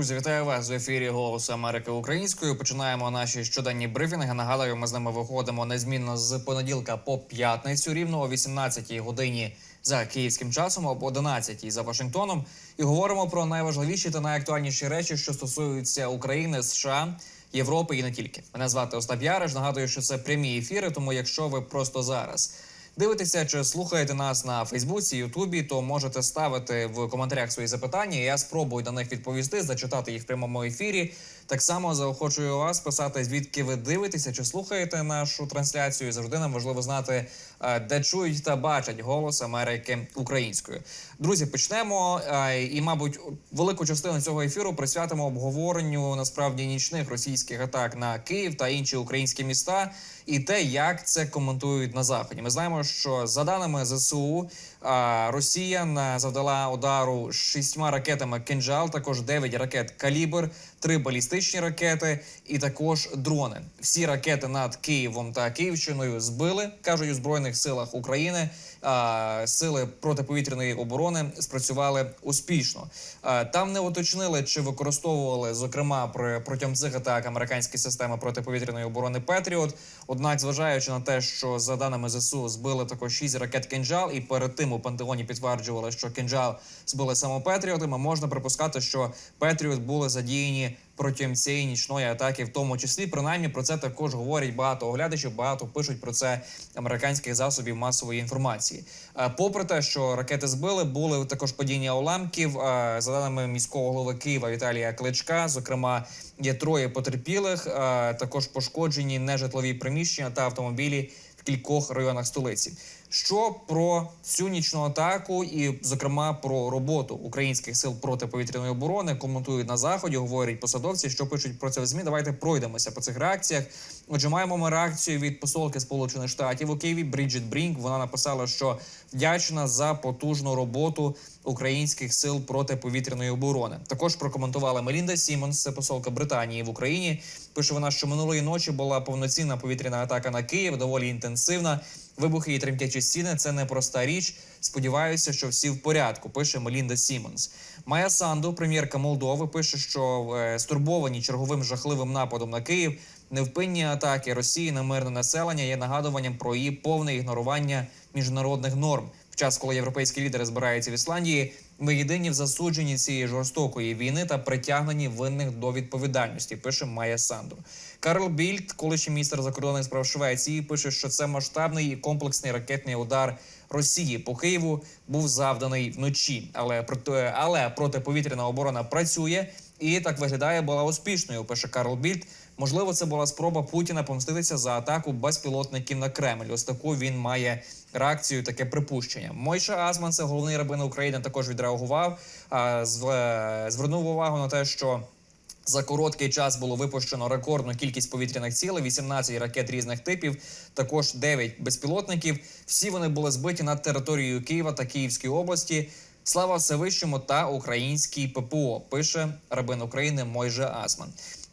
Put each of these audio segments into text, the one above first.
Друзі, вітаю вас в ефірі Голосу Америки українською. Починаємо наші щоденні брифінги. Нагадую, ми з ними виходимо незмінно з понеділка по п'ятницю, рівно о 18-й годині за київським часом, об 11-й за Вашингтоном, і говоримо про найважливіші та найактуальніші речі, що стосуються України, США. Європи і не тільки мене звати Остап Яриш. Нагадую, що це прямі ефіри. Тому, якщо ви просто зараз дивитеся чи слухаєте нас на Фейсбуці, Ютубі, то можете ставити в коментарях свої запитання. Я спробую на них відповісти, зачитати їх в прямому ефірі. Так само заохочую вас писати, звідки ви дивитеся чи слухаєте нашу трансляцію. Завжди нам важливо знати, е, де чують та бачать голос Америки українською. Друзі, почнемо. е, І, мабуть, велику частину цього ефіру присвятимо обговоренню насправді нічних російських атак на Київ та інші українські міста, і те, як це коментують на заході. Ми знаємо, що за даними ЗСУ Росія на- завдала удару шістьма ракетами «Кинжал», також 9 ракет «Калібр», три балістичні ракети і також дрони. Всі ракети над Києвом та Київщиною збили, кажуть у збройних силах України. Сили протиповітряної оборони спрацювали успішно. Там не уточнили, чи використовували зокрема при протягом цих атак американські системи протиповітряної оборони Петріот. Однак, зважаючи на те, що за даними ЗСУ збили також 6 ракет «Кинжал», і перед тим у Пентагоні підтверджували, що «Кинжал» збили саме Петріотами, можна припускати, що Петріот були задіяні протягом цієї нічної атаки, в тому числі принаймні про це також говорять багато оглядачів. Багато пишуть про це американських засобів масової інформації. Е, Попри те, що ракети збили, були також падіння уламків. Е, За даними міського голови Києва Віталія Кличка, зокрема, є троє потерпілих, е, також пошкоджені нежитлові приміщення та автомобілі в кількох районах столиці. Що про цю нічну атаку, і зокрема про роботу українських сил протиповітряної оборони коментують на заході, говорять посадовці, що пишуть про це в змі. Давайте пройдемося по цих реакціях. Отже, маємо ми реакцію від посолки Сполучених Штатів у Києві Бріджит Брінк. Вона написала, що вдячна за потужну роботу українських сил протиповітряної оборони. Також прокоментувала Мелінда Сімонс, це посолка Британії в Україні. Пише вона, що минулої ночі була повноцінна повітряна атака на Київ, доволі інтенсивна. Вибухи і тремтячі стіни це непроста річ. Сподіваюся, що всі в порядку. Пише Мелінда Сімонс. Майя Санду, прем'єрка Молдови, пише, що е, стурбовані черговим жахливим нападом на Київ. Невпинні атаки Росії на мирне населення є нагадуванням про її повне ігнорування міжнародних норм. Час, коли європейські лідери збираються в Ісландії, ми єдині в засудженні цієї жорстокої війни та притягненні винних до відповідальності. Пише Майя Санду. Карл Більд, колишній міністр закордонних справ Швеції, пише, що це масштабний і комплексний ракетний удар Росії по Києву був завданий вночі, але проти але протиповітряна оборона працює і так виглядає була успішною. Пише Карл Більд. Можливо, це була спроба Путіна помститися за атаку безпілотників на Кремль. Ось таку він має реакцію, таке припущення. Мойша Азман, це головний рабин України, також відреагував. Звернув увагу на те, що за короткий час було випущено рекордну кількість повітряних цілей, 18 ракет різних типів, також 9 безпілотників. Всі вони були збиті над територією Києва та Київської області. Слава Всевищому та українській ППО. Пише рабин України Мойже Асман.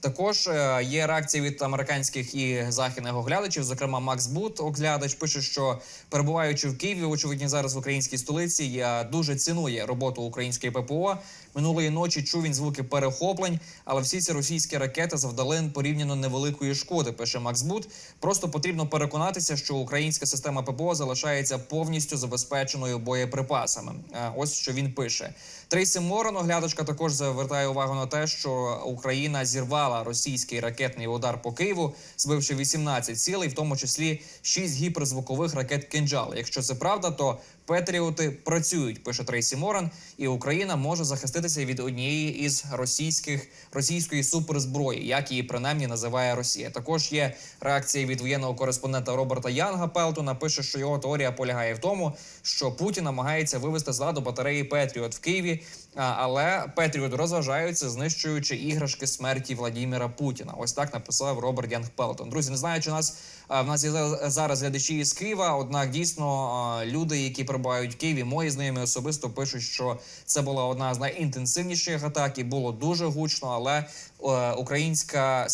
Також е, є реакція від американських і західних оглядачів. Зокрема, Макс Бут, оглядач, пише, що перебуваючи в Києві, очевидно, зараз в українській столиці, я дуже цінує роботу української ППО. Минулої ночі чув він звуки перехоплень, але всі ці російські ракети завдали порівняно невеликої шкоди. Пише Макс Бут. Просто потрібно переконатися, що українська система ППО залишається повністю забезпеченою боєприпасами. Е, Ось що він пише. Трейсі Морон, оглядачка, також звертає увагу на те, що Україна зірвала російський ракетний удар по Києву, збивши 18 цілей, в тому числі 6 гіперзвукових ракет «Кинджал». Якщо це правда, то Петріоти працюють, пише Трейсі Моран, і Україна може захиститися від однієї із російських російської суперзброї, як її принаймні називає Росія. Також є реакція від воєнного кореспондента Роберта Янга Пелтона. Пише, що його теорія полягає в тому, що Путін намагається вивести з ладу батареї Петріот в Києві, але Петріот розважаються, знищуючи іграшки смерті Владіміра Путіна. Ось так написав Роберт Янг Пелтон. Друзі, не знаю, чи нас в нас є за- зараз глядачі із Києва. Однак дійсно люди, які перебувають в Києві. Мої знайомі особисто пишуть, що це була одна з найінтенсивніших атак і було дуже гучно, але українська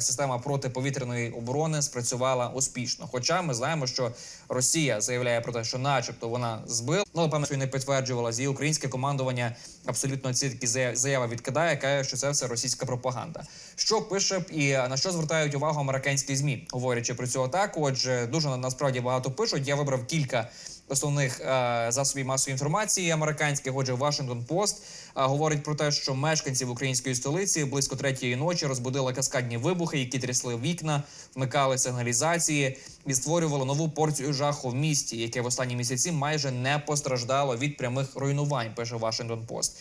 система протиповітряної оборони спрацювала успішно. Хоча ми знаємо, що Росія заявляє про те, що, начебто, вона збила, ну певно, що не підтверджувала і українське командування абсолютно ці такі заяви відкидає, каже, що це все російська пропаганда. Що пише і на що звертають увагу американські змі, говорячи про цю атаку? Отже, дуже на- насправді багато пишуть. Я вибрав кілька основних е, засобів масової інформації американських. Отже, Washington Post е, говорить про те, що мешканців української столиці близько третьої ночі розбудили каскадні вибухи, які трясли вікна, вмикали сигналізації і створювали нову порцію жаху в місті, яке в останні місяці майже не постраждало від прямих руйнувань. Пише Washington Post.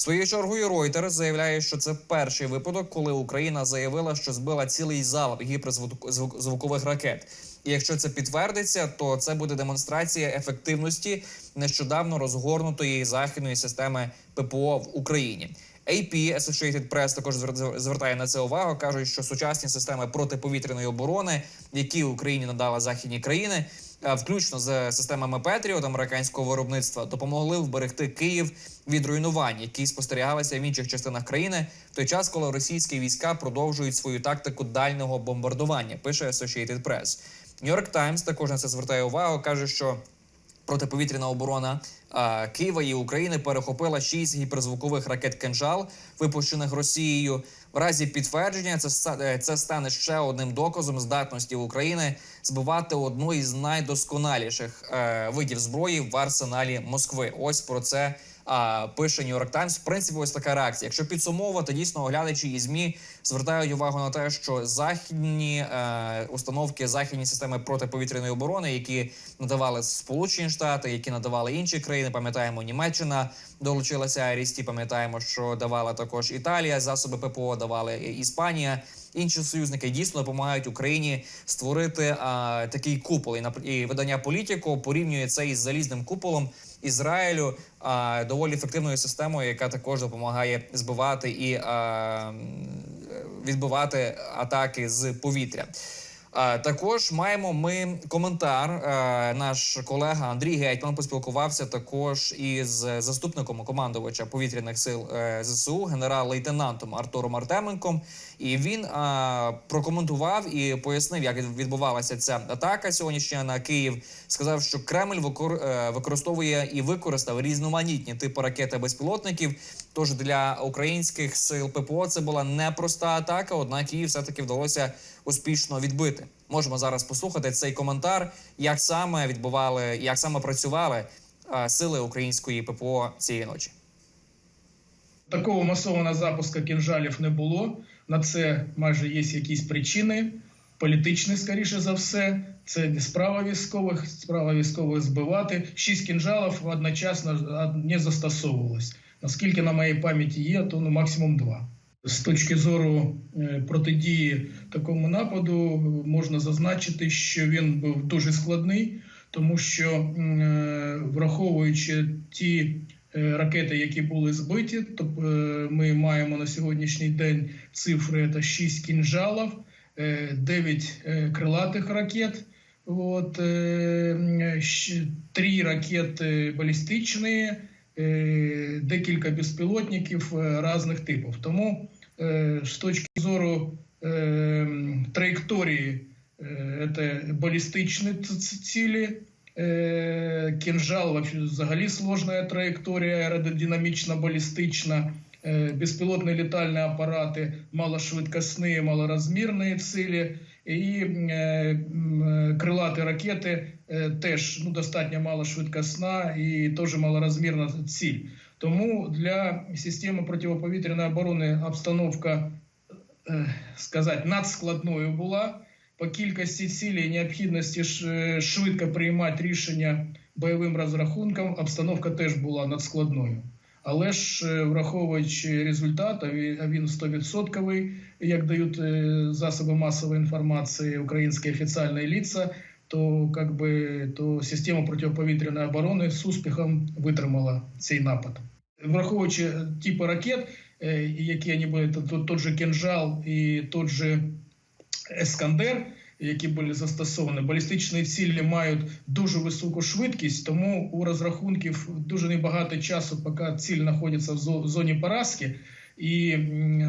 Своєю чергою Reuters заявляє, що це перший випадок, коли Україна заявила, що збила цілий залп гіперзвукових ракет. І якщо це підтвердиться, то це буде демонстрація ефективності нещодавно розгорнутої західної системи ППО в Україні. AP, Associated Press також звер- звертає на це увагу. кажуть, що сучасні системи протиповітряної оборони, які Україні надали західні країни, включно з системами Patriot американського виробництва, допомогли вберегти Київ від руйнувань, які спостерігалися в інших частинах країни, в той час, коли російські війська продовжують свою тактику дальнього бомбардування. Пише Associated Press. York Times також на це звертає увагу. каже, що протиповітряна оборона а, Києва і України перехопила шість гіперзвукових ракет «Кинжал», випущених Росією. В разі підтвердження це е, це стане ще одним доказом здатності України збивати одну із найдосконаліших е, видів зброї в арсеналі Москви. Ось про це. А пише New York Times. В принципі, ось така реакція. Якщо підсумовувати, дійсно оглядачі і змі звертають увагу на те, що західні е, установки, західні системи протиповітряної оборони, які надавали Сполучені Штати, які надавали інші країни. Пам'ятаємо, Німеччина долучилася Арісті. Пам'ятаємо, що давала також Італія, засоби ППО давали Іспанія. Інші союзники дійсно допомагають Україні створити а, такий купол. І, нап- і видання політико порівнює це із залізним куполом Ізраїлю, а, доволі ефективною системою, яка також допомагає збивати і а, відбивати атаки з повітря. Також маємо ми коментар. Наш колега Андрій Гетьман поспілкувався також із заступником командувача повітряних сил е, ЗСУ, генерал-лейтенантом Артуром Артеменком. І він прокоментував і пояснив, як відбувалася ця атака сьогоднішня на Київ. Сказав, що Кремль е, використовує і використав різноманітні типи ракет та безпілотників. Тож для українських сил ППО це була непроста атака, однак її все таки вдалося успішно відбити. Можемо зараз послухати цей коментар, як саме відбували, як саме працювали сили української ППО цієї ночі. Такого масованого запуску кінжалів не було. На це майже є якісь причини. Політичні, скоріше за все, це не справа військових, справа військових збивати. Шість кінжалів одночасно не застосовувалось. Наскільки на моїй пам'яті є, то ну, максимум два. З точки зору е, протидії такому нападу можна зазначити, що він був дуже складний, тому що е, враховуючи ті е, ракети, які були збиті, то ми маємо на сьогоднішній день цифри це 6 кінжалів, 9 крилатих ракет. Щ- три ракети балістичні, декілька безпілотників е, різних типів. Тому е, з точки зору е, траєкторії, е, це балістичні цілі. Е, Кінжал взагалі сложна траєкторія, аеродинамічна, балістична. Е, Безпілотні літальні апарати, малошвидкісні, малорозмірні цілі. І е, крилаті ракети е, теж ну, достатньо малошвидкісна і теж малорозмірна ціль. Тому для системи протиповітряної оборони обстановка, е, сказати, надскладною була. По кількості цілей необхідності е, швидко приймати рішення бойовим розрахунком, обстановка теж була надскладною. Але ж е, враховуючи результат, а він- а 100%, як дають е, засоби масової інформації українські офіційні лица, то как би то система протиповітряної оборони з успіхом витримала цей напад. Враховуючи типи ракет, е, які вони були, то, то, тот же «Кинжал» і тот же Ескандер, які були застосовані. Балістичні цілі мають дуже високу швидкість, тому у розрахунків дуже небагато часу, поки ціль знаходиться в зоні поразки. І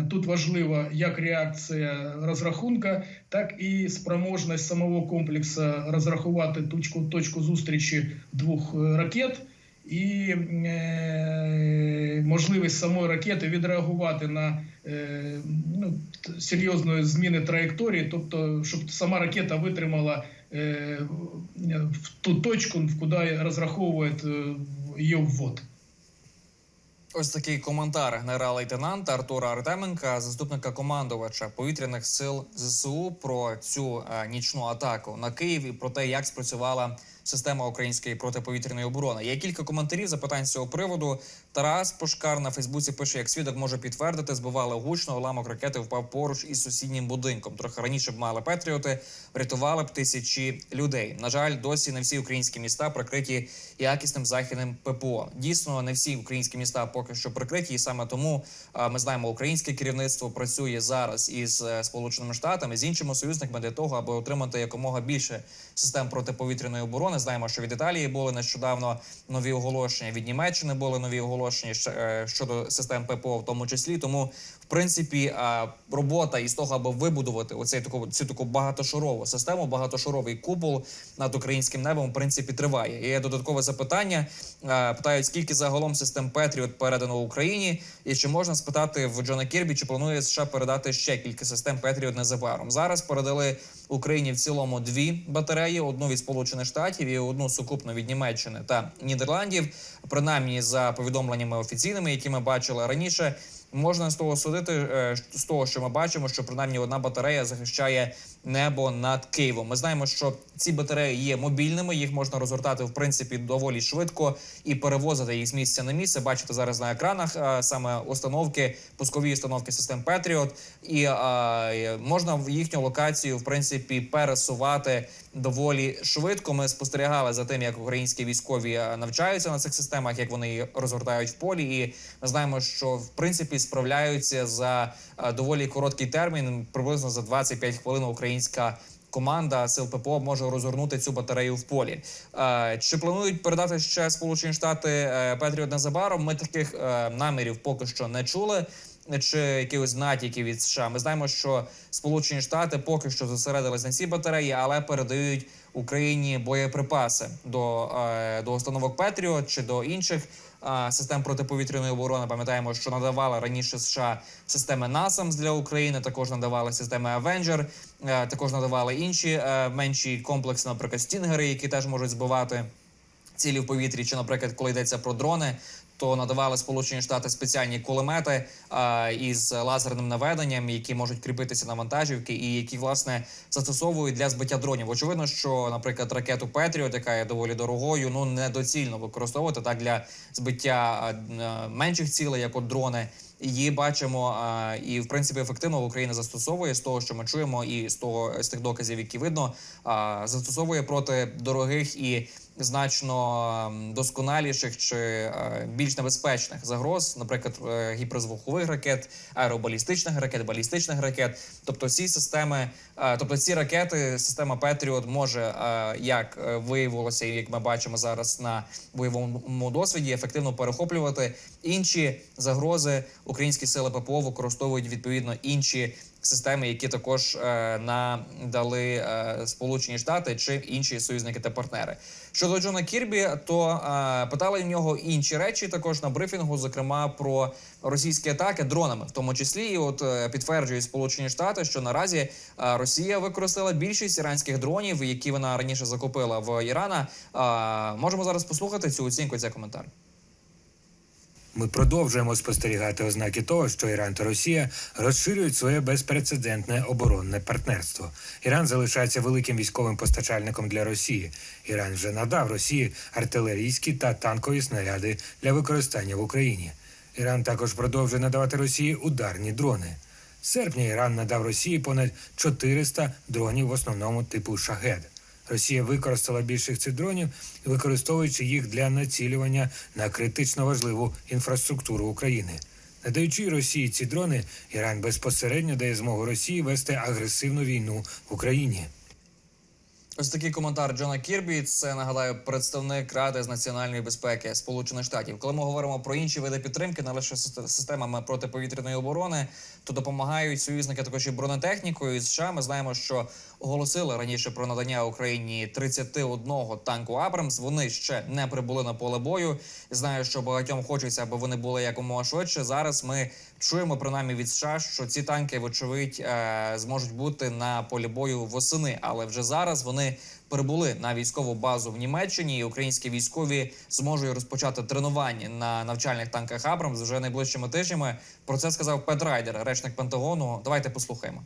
тут важлива як реакція розрахунка, так і спроможність самого комплексу розрахувати точку, точку зустрічі двох е, ракет. І е, можливість самої ракети відреагувати на е, ну, серйозної зміни траєкторії, тобто, щоб сама ракета витримала е, в ту точку, в куди розраховує її ввод. Ось такий коментар генерал-лейтенанта Артура Артеменка, заступника командувача повітряних сил ЗСУ, про цю нічну атаку на Київ і про те, як спрацювала система української протиповітряної оборони. Є кілька коментарів запитань з цього приводу. Тарас Пошкар на Фейсбуці пише, як свідок може підтвердити, збивали гучно, уламок ракети впав поруч із сусіднім будинком. Трохи раніше б мали Петріоти, врятували б тисячі людей. На жаль, досі не всі українські міста прикриті якісним західним ППО. Дійсно, не всі українські міста поки що прикриті, і саме тому ми знаємо, українське керівництво працює зараз із е, сполученими штатами з іншими союзниками для того, аби отримати якомога більше систем протиповітряної оборони. Знаємо, що від Італії були нещодавно нові оголошення. Від Німеччини були нові оголошення ще, е, щодо систем ППО, в тому числі. Тому, в принципі, робота із того, аби вибудувати оцей таку цю таку багатошарову систему, багатошаровий купол над українським небом, в принципі, триває. І є додаткове запитання. Е, Питають, скільки загалом систем Петріот передано Україні, і чи можна спитати в Джона Кірбі, чи планує США передати ще кілька систем Петріот незабаром. Зараз передали Україні в цілому дві батареї: одну від Сполучених Штатів і одну сукупно від Німеччини та Нідерландів. Принаймні, за повідомленнями офіційними, які ми бачили раніше. Можна з того судити е, з того, що ми бачимо, що принаймні одна батарея захищає небо над Києвом. Ми знаємо, що ці батареї є мобільними, їх можна розгортати в принципі доволі швидко і перевозити їх з місця на місце. Бачите зараз на екранах саме установки, пускові установки систем Петріот, і е, можна в їхню локацію в принципі пересувати доволі швидко. Ми спостерігали за тим, як українські військові навчаються на цих системах, як вони розгортають в полі, і ми знаємо, що в принципі справляються за доволі короткий термін, приблизно за 25 хвилин. Українська команда сил ППО може розгорнути цю батарею в полі. Е, Чи планують передати ще Сполучені Штати е, Петріот незабаром? Ми таких е, намірів поки що не чули. Чи якихось натяків від США. Ми знаємо, що Сполучені Штати поки що зосередились на цій батареї, але передають Україні боєприпаси до, до установок Петріот чи до інших систем протиповітряної оборони. Пам'ятаємо, що надавала раніше США системи NASAMS для України. Також надавали системи е, також надавали інші е, менші комплекси, наприклад, стінгери, які теж можуть збивати цілі в повітрі, чи, наприклад, коли йдеться про дрони, то надавали Сполучені Штати спеціальні кулемети із лазерним наведенням, які можуть кріпитися на вантажівки, і які власне застосовують для збиття дронів. Очевидно, що, наприклад, ракету Петріот, яка є доволі дорогою, ну недоцільно використовувати так для збиття менших цілей, як от дрони. Її бачимо і в принципі ефективно Україна застосовує з того, що ми чуємо, і з того з тих доказів, які видно, застосовує проти дорогих і значно ем, досконаліших чи е, більш небезпечних загроз, наприклад, е, гіперзвукових ракет, аеробалістичних ракет, балістичних ракет. Тобто, ці системи, е, тобто ці ракети, система Петріот може, як виявилося, і як ми бачимо зараз на бойовому досвіді, ефективно перехоплювати інші загрози. Українські сили ППО використовують відповідно інші системи, які також е, надали е, Сполучені Штати чи інші союзники та партнери. Щодо Джона Кірбі, то е, питали в нього інші речі також на брифінгу, зокрема про російські атаки дронами, в тому числі, і от підтверджують Сполучені Штати, що наразі Росія використала більшість іранських дронів, які вона раніше закупила в Ірана. Можемо зараз послухати цю оцінку. Цей коментар. Ми продовжуємо спостерігати ознаки того, що Іран та Росія розширюють своє безпрецедентне оборонне партнерство. Іран залишається великим військовим постачальником для Росії. Іран вже надав Росії артилерійські та танкові снаряди для використання в Україні. Іран також продовжує надавати Росії ударні дрони. З серпня Іран надав Росії понад 400 дронів в основному типу Шахед. Росія використала більшість цих дронів, використовуючи їх для націлювання на критично важливу інфраструктуру України. Надаючи Росії ці дрони, Іран безпосередньо дає змогу Росії вести агресивну війну в Україні. Ось такий коментар Джона Кірбі. Це нагадаю представник Ради з національної безпеки Сполучених Штатів. Коли ми говоримо про інші види підтримки, не лише сис- системами протиповітряної оборони, то допомагають союзники також і бронетехнікою. І США ми знаємо, що оголосили раніше про надання Україні 31 танку Абрамс. Вони ще не прибули на поле бою. Знаю, що багатьом хочеться, аби вони були якомога швидше. Зараз ми чуємо принаймні від США, що ці танки, вочевидь, е, зможуть бути на полі бою восени, але вже зараз вони прибули на військову базу в Німеччині, і українські військові зможуть розпочати тренування на навчальних танках Абрамс вже найближчими тижнями. Про це сказав Пет Райдер, речник Пентагону. Давайте послухаємо.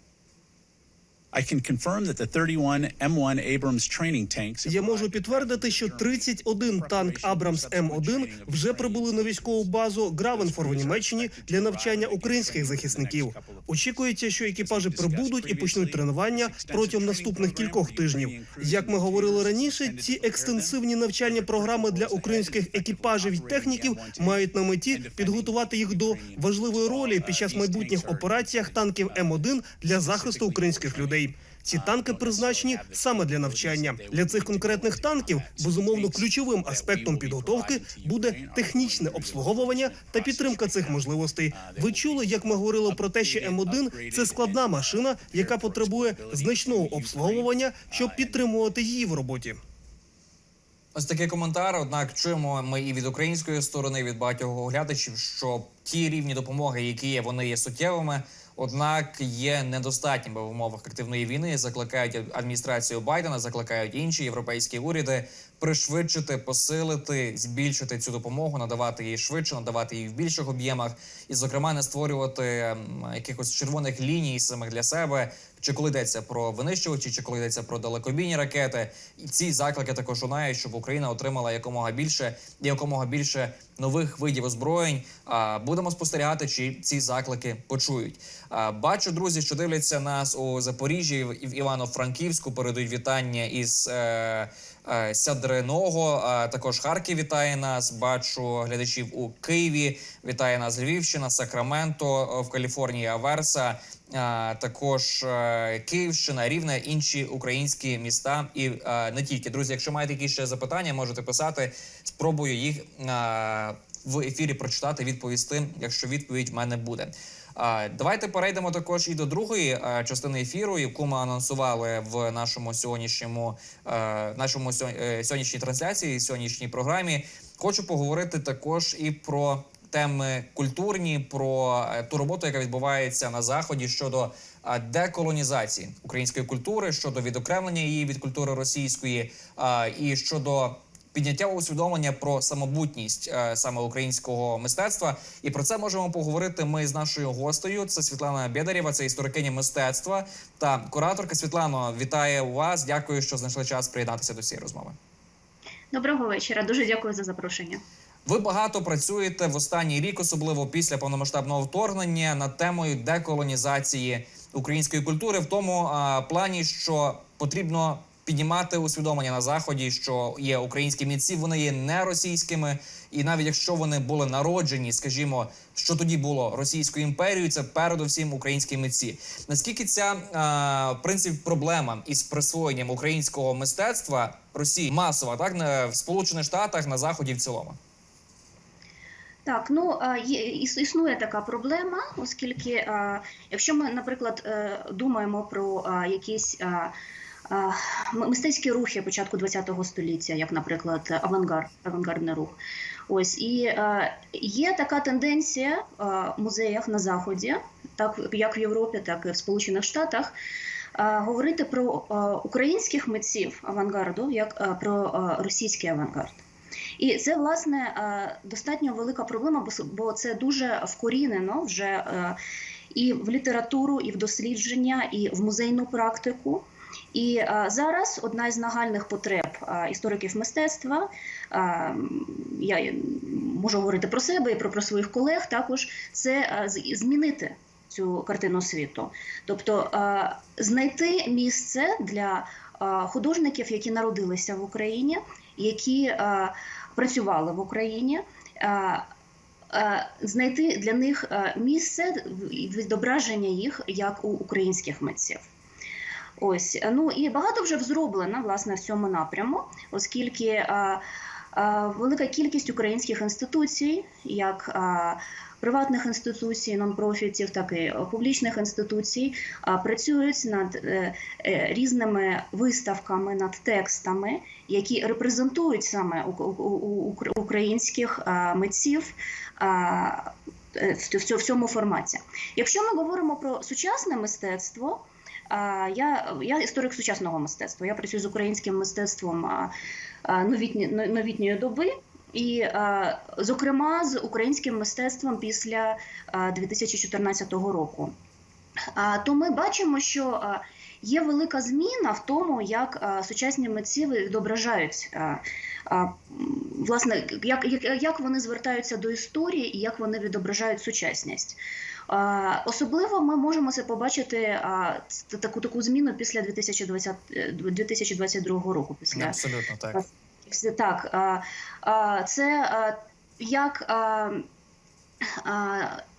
Я можу підтвердити, що 31 танк Абрамс М1 вже прибули на військову базу Гравенфор в Німеччині для навчання українських захисників. Очікується, що екіпажі прибудуть і почнуть тренування протягом наступних кількох тижнів. Як ми говорили раніше, ці екстенсивні навчальні програми для українських екіпажів і техніків мають на меті підготувати їх до важливої ролі під час майбутніх операціях танків М1 для захисту українських людей. Ці танки призначені саме для навчання. Для цих конкретних танків безумовно ключовим аспектом підготовки буде технічне обслуговування та підтримка цих можливостей. Ви чули, як ми говорили про те, що М1 – це складна машина, яка потребує значного обслуговування, щоб підтримувати її в роботі. Ось такий коментар. Однак чуємо ми і від української сторони, і від багатьох оглядачів, що ті рівні допомоги, які є, вони є суттєвими. Однак є недостатніми в умовах активної війни. Закликають адміністрацію Байдена, закликають інші європейські уряди пришвидшити, посилити, збільшити цю допомогу, надавати її швидше, надавати її в більших об'ємах, і, зокрема, не створювати якихось червоних ліній самих для себе. Чи коли йдеться про винищувачі, чи коли йдеться про далекобійні ракети, і ці заклики також лунають, щоб Україна отримала якомога більше якомога більше нових видів озброєнь. А будемо спостерігати, чи ці заклики почують. Бачу, друзі, що дивляться нас у Запоріжжі і в Івано-Франківську. Передають вітання із. Е, е, Сядреного, також Харків вітає нас. Бачу глядачів у Києві. Вітає нас Львівщина, Сакраменто е, в Каліфорнії, Аверса. Також Київщина, Рівне, інші українські міста і не тільки друзі. Якщо маєте якісь ще запитання, можете писати. Спробую їх в ефірі прочитати, відповісти, якщо відповідь в мене буде. Давайте перейдемо також і до другої частини ефіру, яку ми анонсували в нашому сьогоднішньому нашому е, сьогоднішній трансляції, сьогоднішній програмі. Хочу поговорити також і про теми культурні, про е, ту роботу, яка відбувається на заході щодо деколонізації української культури, щодо відокремлення її від культури російської, і щодо підняття усвідомлення про самобутність е, саме українського мистецтва. І про це можемо поговорити ми з нашою гостею. Це Світлана Бєдарєва, це історикиня мистецтва та кураторка. Світлано, вітаю вас. Дякую, що знайшли час приєднатися до цієї розмови. Доброго вечора. Дуже дякую за запрошення. Ви багато працюєте в останній рік, особливо після повномасштабного вторгнення, над темою деколонізації української культури, в тому а, плані, що потрібно піднімати усвідомлення на заході, що є українські митці, вони є не російськими, і навіть якщо вони були народжені, скажімо, що тоді було Російською імперією, це передусім українські митці. Наскільки ця а, в принципі проблема із присвоєнням українського мистецтва Росії масова, так на в Сполучених Штатах на заході в цілому? Так, ну іс- існує така проблема, оскільки якщо ми, наприклад, е, думаємо про якісь мистецькі рухи початку ХХ століття, як, наприклад, авангард, авангардний рух. Ось і е, є така тенденція е, в музеях на заході, так як в Європі, так і в Сполучених Штатах. е, Говорити про е, українських митців авангарду як про російський авангард. І це власне достатньо велика проблема, бо це дуже вкорінено вже і в літературу, і в дослідження, і в музейну практику. І е, зараз одна із нагальних потреб е, істориків мистецтва, е, я можу говорити про себе і про, про своїх колег, також це е, змінити цю картину світу, тобто е, знайти місце для е, художників, які народилися в Україні, які е, працювали в Україні. е, Знайти для них місце відображення їх як у українських митців. Ось ну і багато вже зроблено власне в цьому напряму, оскільки а, а, велика кількість українських інституцій, як приватних інституцій, нон-профітів, так і публічних інституцій, працюють над е, е, різними виставками, над текстами, які репрезентують саме українських митців. е, в цьому- форматі. Якщо ми говоримо про сучасне мистецтво, я, я історик сучасного мистецтва. Я працюю з українським мистецтвом новітні, новітньої доби. І, зокрема, з українським мистецтвом після 2014 року. То ми бачимо, що є велика зміна в тому, як сучасні митці відображають. Власне, як, як, як вони звертаються до історії і як вони відображають сучасність. Особливо ми можемо це побачити таку таку зміну після 2020, е, 2022 року. Після Абсолютно так. так. Це як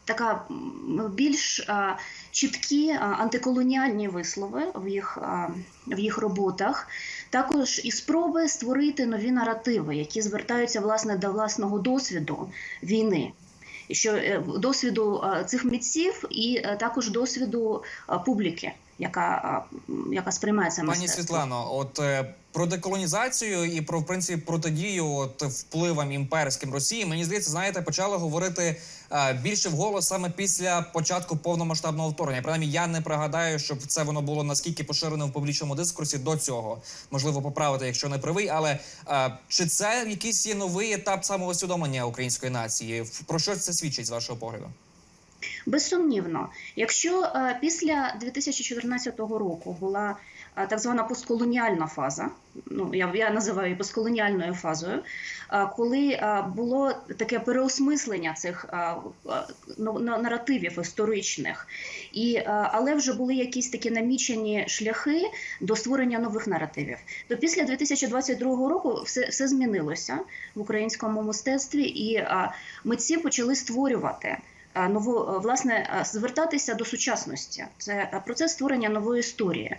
така більш чіткі антиколоніальні вислови в їх, в їх роботах. Також і спроби створити нові наративи, які звертаються власне до власного досвіду війни. Що е, досвіду цих митців і е, також досвіду публіки, яка, яка сприймає це Пані мистецтво. Світлано, от е, про деколонізацію і про в принципі протидію от впливам імперським Росії, мені здається, знаєте, почали говорити е, більше вголос саме після початку повномасштабного вторгнення. Принаймні, я не пригадаю, щоб це воно було наскільки поширене в публічному дискурсі до цього. Можливо, поправити, якщо не правий. Але е, чи це якийсь є новий етап самоусвідомлення української нації? Про що це свідчить з вашого погляду? Безсумнівно, якщо е, після 2014 року була е, так звана постколоніальна фаза, ну я, я називаю її постколоніальною фазою, е, коли було таке переосмислення цих ну, на- наративів історичних, і, але вже були якісь такі намічені шляхи до створення нових наративів. То після 2022 року все, все змінилося в українському мистецтві, і митці почали створювати нову е, власне е, звертатися до сучасності. Це е, процес створення нової історії.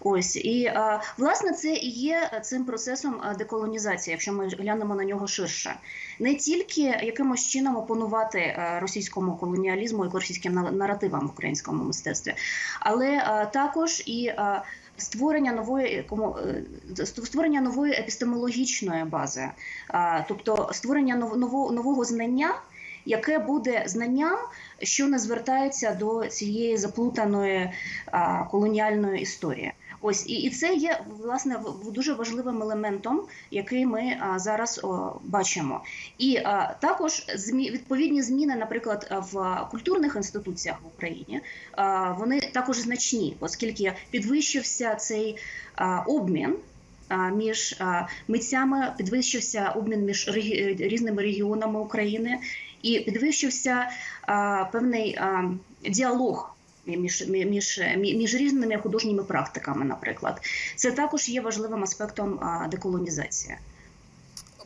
Ось і е, власне це і є цим процесом е, деколонізації, якщо ми глянемо на нього ширше, не тільки якимось чином опонувати е, російському колоніалізму і російським на- наративам в українському мистецтві, але е, також і е, Створення нової е, створення нової епістемологічної бази, тобто створення нов- ново- нового знання, яке буде знанням, що не звертається до цієї заплутаної а, колоніальної історії. Ось і, і це є власне дуже важливим елементом, який ми а, зараз о, бачимо. І а, також змі, відповідні зміни, наприклад, в культурних інституціях в Україні, а, вони також значні, оскільки підвищився цей а, обмін. Між митцями підвищився обмін між різними регіонами України, і підвищився а, певний а, діалог між, між, між різними художніми практиками, наприклад. Це також є важливим аспектом деколонізації.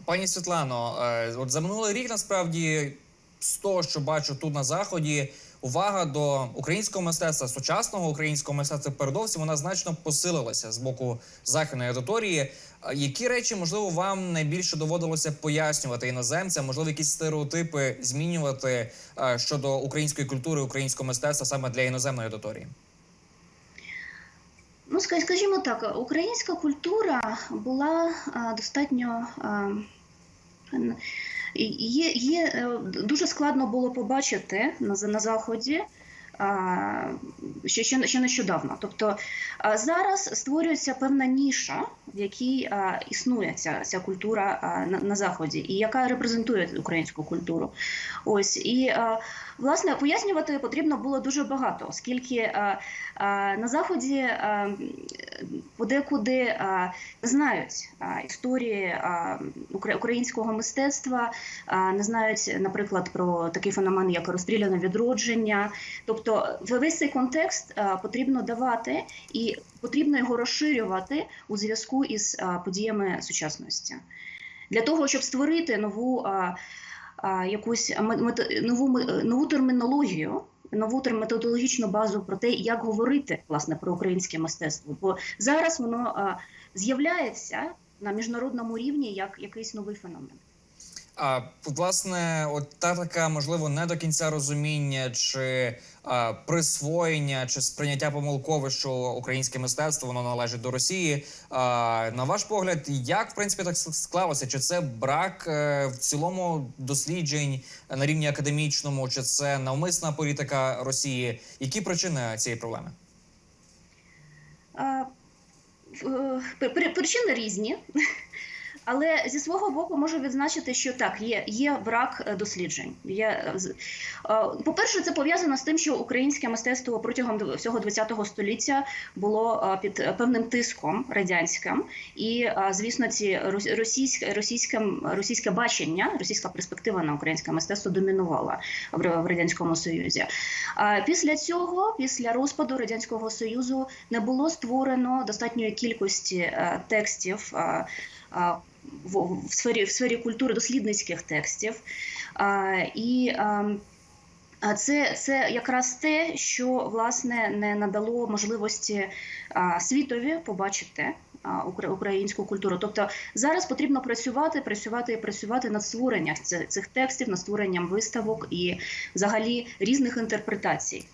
Пані Світлано, е, от за минулий рік насправді з того, що бачу тут на заході, увага до українського мистецтва, сучасного українського мистецтва, передовсім вона значно посилилася з боку західної аудиторії. Е, Які речі можливо вам найбільше доводилося пояснювати іноземцям? Можливо, якісь стереотипи змінювати е, щодо української культури, українського мистецтва саме для іноземної аудиторії? Ну, ска- скажімо так, українська культура була достатньо. Є, є, е, дуже складно було побачити на, на заході. Ще, ще, ще нещодавно. Тобто зараз створюється певна ніша, в якій існує ця, ця культура на, на заході, і яка репрезентує українську культуру. Ось і власне пояснювати потрібно було дуже багато, оскільки на заході подекуди не знають історії українського мистецтва, не знають, наприклад, про такий феномен, як розстріляне відродження. Тобто, весь цей контекст а, потрібно давати і потрібно його розширювати у зв'язку із а, подіями сучасності. Для того, щоб створити нову а, якусь нову нову термінологію нову методологічну базу про те, як говорити власне про українське мистецтво. Бо зараз воно з'являється на міжнародному рівні як якийсь новий феномен. А власне, от та така можливо не до кінця розуміння чи а, присвоєння чи сприйняття помилкове, що українське мистецтво воно належить до Росії. А, на ваш погляд, як в принципі так склалося? Чи це брак е, в цілому досліджень на рівні академічному, чи це навмисна політика Росії? Які причини цієї проблеми? А, е, при- при- Причини різні. Але зі свого боку можу відзначити, що так, є, є брак е, досліджень. Є, е, е, по-перше, це пов'язано з тим, що українське мистецтво протягом всього ХХ століття було під певним тиском радянським, і звісно, ці рос- російське, російське, російське бачення, російська перспектива на українське мистецтво домінувала в радянському союзі. Після цього, після розпаду радянського союзу, не було створено достатньої кількості текстів. В, сфері в сфері культури дослідницьких текстів. А, і а це, це якраз те, що власне не надало можливості а, світові побачити українську культуру. Тобто зараз потрібно працювати, працювати і працювати над створенням цих, текстів, над створенням виставок і взагалі різних інтерпретацій,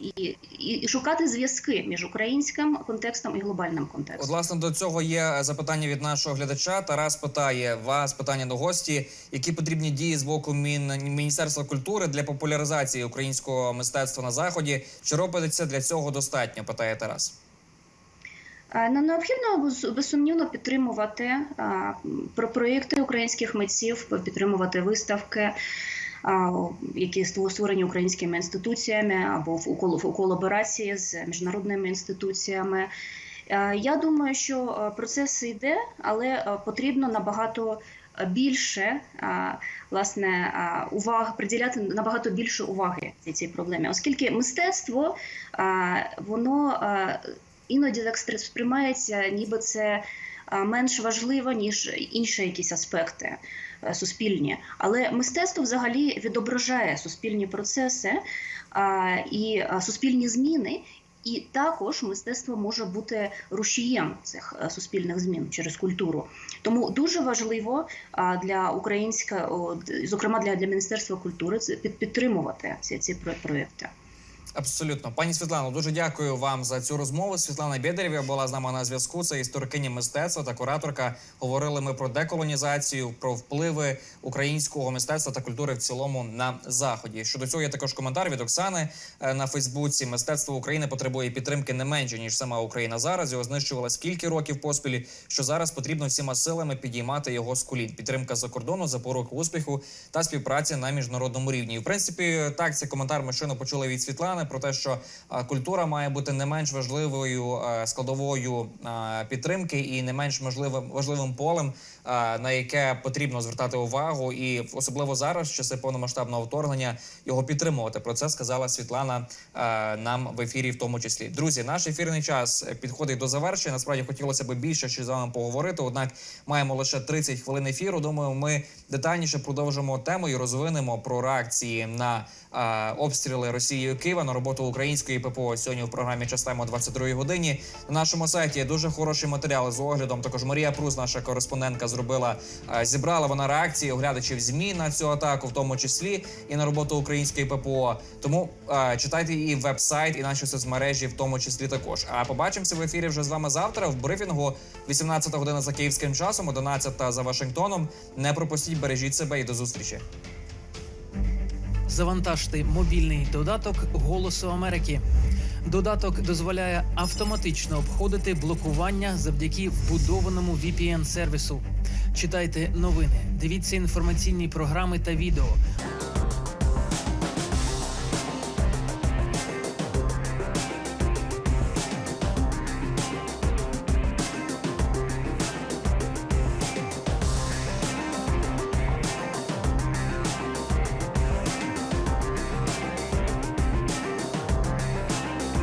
і, і, і шукати зв'язки між українським контекстом і глобальним От, власне, до цього є запитання від нашого глядача. Тарас питає вас питання до гості, які потрібні дії з боку Мін- Міністерства культури для популяризації українського мистецтва на заході. Чи робиться для цього достатньо? Питає Тарас. Е, Ну, необхідно без- безсумнівно підтримувати про проєкти українських митців, підтримувати виставки, які створені українськими інституціями або в колаборації з міжнародними інституціями. Я думаю, що процес йде, але потрібно набагато більше власне а, уваг приділяти набагато більше уваги цій проблемі, оскільки мистецтво воно іноді так сприймається, ніби це менш важливо, ніж інші якісь аспекти е, суспільні. Але мистецтво взагалі відображає суспільні процеси і суспільні зміни. І також мистецтво може бути рушієм цих е, суспільних змін через культуру. Тому дуже важливо для українська, зокрема для, для міністерства культури, це підтримувати ці, ці проекти. Абсолютно, пані Світлано, дуже дякую вам за цю розмову. Світлана Бєдерєва була з нами на зв'язку. Це історикиня мистецтва та кураторка. Говорили ми про деколонізацію, про впливи українського мистецтва та культури в цілому на заході. Щодо цього є також коментар від Оксани е, на Фейсбуці. Мистецтво України потребує підтримки не менше ніж сама Україна зараз. Його знищувала скільки років поспіль, що зараз потрібно всіма силами підіймати його з колін. Підтримка за кордону, запорука успіху та співпраці на міжнародному рівні. В принципі, так цей коментар ми щойно почули від Світлани про те, що культура має бути не менш важливою складовою підтримки і не менш важливим полем, на яке потрібно звертати увагу, і особливо зараз, в часи повномасштабного вторгнення, його підтримувати. Про це сказала Світлана нам в ефірі, в тому числі. Друзі, наш ефірний час підходить до завершення. Насправді хотілося б більше ще з вами поговорити. Однак маємо лише 30 хвилин ефіру. Думаю, ми детальніше продовжимо тему і розвинемо про реакції на обстріли Росією Києва на роботу української ППО сьогодні в програмі «Частаємо» о 22 годині. На нашому сайті дуже хороший матеріал з оглядом. Також Марія Прус, наша кореспондентка, зробила зібрала вона реакції оглядачів змі на цю атаку, в тому числі і на роботу української ППО. Тому читайте і веб-сайт, і наші соцмережі, в тому числі також. А побачимося в ефірі вже з вами завтра в брифінгу. 18 година за київським часом, 11 за Вашингтоном. Не пропустіть, бережіть себе і до зустрічі. Завантажте мобільний додаток Голосу Америки. Додаток дозволяє автоматично обходити блокування завдяки вбудованому VPN сервісу. Читайте новини, дивіться інформаційні програми та відео,